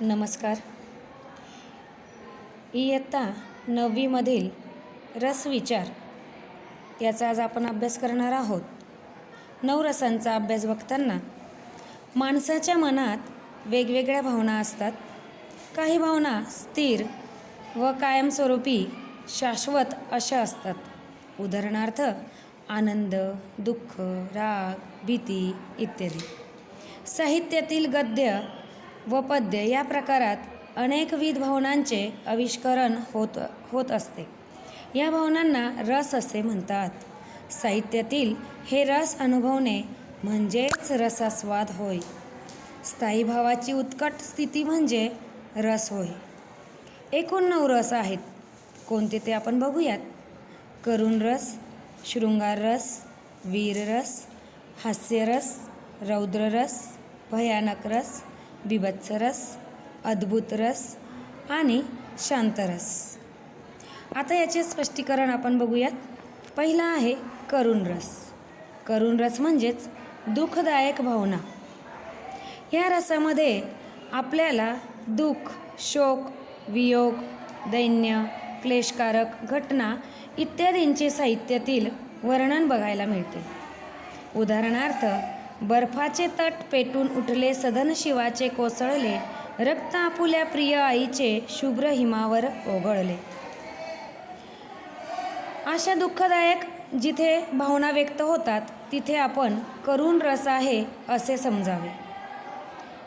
नमस्कार. इयत्ता नववीमधील रसविचार याचा आज आपण अभ्यास करणार आहोत. नवरसांचा अभ्यास बघताना माणसाच्या मनात वेगवेगळ्या भावना असतात. काही भावना स्थिर व कायमस्वरूपी शाश्वत अशा असतात. उदाहरणार्थ आनंद दुःख राग भीती इत्यादी. साहित्यातील गद्य व पद्य या प्रकारात अनेकविध भावनांचे आविष्करण होत होत असते. या भावनांना रस असे म्हणतात. साहित्यातील हे रस अनुभवणे म्हणजेच रसास्वाद होय. स्थायी भावाची उत्कट स्थिती म्हणजे रस होय. एकूण नऊ रस आहेत. कोणते ते आपण बघूयात. करुण रस शृंगार रस वीररस हास्यरस रौद्ररस भयानक रस बिभत्सरस अद्भुत रस आणि शांतरस आता याचे स्पष्टीकरण आपण बघूयात. पहिला आहे करुण रस. करुण रस म्हणजेच दुःखदायक भावना. या रसामध्ये आपल्याला दुःख शोक वियोग दैन्य क्लेशकारक घटना इत्यादींचे साहित्यातील वर्णन बघायला मिळते. उदाहरणार्थ बर्फाचे तट पेटून उठले सदन शिवाचे कोसळले रक्त आपुल्या प्रिय आईचे शुभ्र हिमावर ओघळले. अशा दुःखदायक जिथे भावना व्यक्त होतात तिथे आपण करुण रस आहे असे समजावे.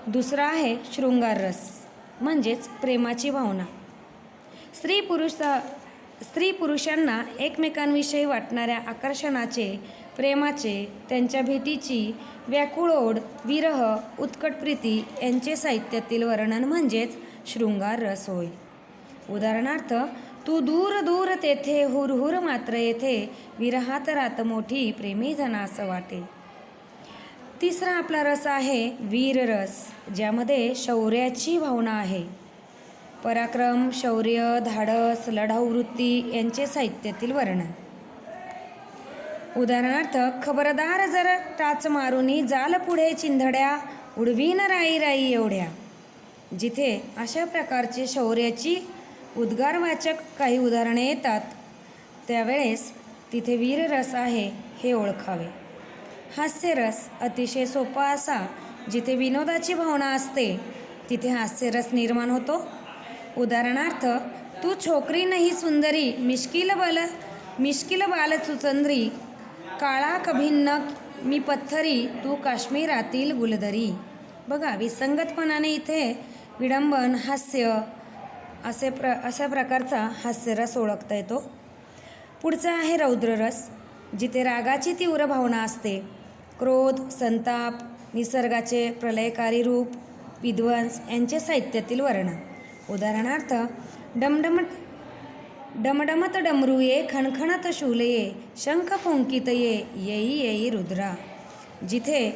दुसरा आहे शृंगार रस म्हणजेच प्रेमाची भावना. स्त्री पुरुष स्त्री पुरुषांना एकमेकांविषयी वाटणाऱ्या आकर्षणाचे प्रेमाचे त्यांच्या भेटीची व्याकुळ ओढ विरह उत्कट प्रीती यांचे साहित्यातील वर्णन म्हणजेच शृंगार रस होय. उदाहरणार्थ तू दूर दूर तेथे हुरहुर मात्र येथे विरहात रात मोठी प्रेमी असं वाटे. तिसरा आपला रस आहे वीर रस ज्यामध्ये शौर्याची भावना आहे. पराक्रम शौर्य धाडस लढाऊ वृत्ती यांचे साहित्यातील वर्णन. उदाहरणार्थ खबरदार जर टाच मारुनी जाल पुढे चिंधड्या उडवीन राई राई एवढ्या. जिथे अशा प्रकारचे शौर्याची उद्गारवाचक काही उदाहरणे येतात त्यावेळेस तिथे वीररस आहे हे ओळखावे. हास्यरस अतिशय सोपा असा जिथे विनोदाची भावना असते तिथे हास्यरस निर्माण होतो. उदाहरणार्थ तू छोकरी नाही सुंदरी मिश्किल बल मिश्किल बालचुचंद्री काळा कभिन्न मी पत्थरी तू काश्मीरातील गुलदरी. बघा विसंगतपणाने इथे विडंबन हास्य असे प्र अशा प्रकारचा हास्यरस ओळखता येतो. पुढचा आहे रौद्ररस जिथे रागाची तीव्र भावना असते. क्रोध संताप निसर्गाचे प्रलयकारी रूप विध्वंस यांचे साहित्यातील वर्णन. उदाहरणार्थ डमडमट डमडमत डमरूये खणखणत शूलये शंख फुंकित ये येई येई रुद्रा. जिथे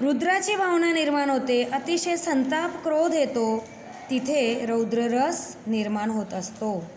रुद्राची भावना निर्माण होते अतिशय संताप क्रोध येतो तिथे रौद्ररस निर्माण होत असतो.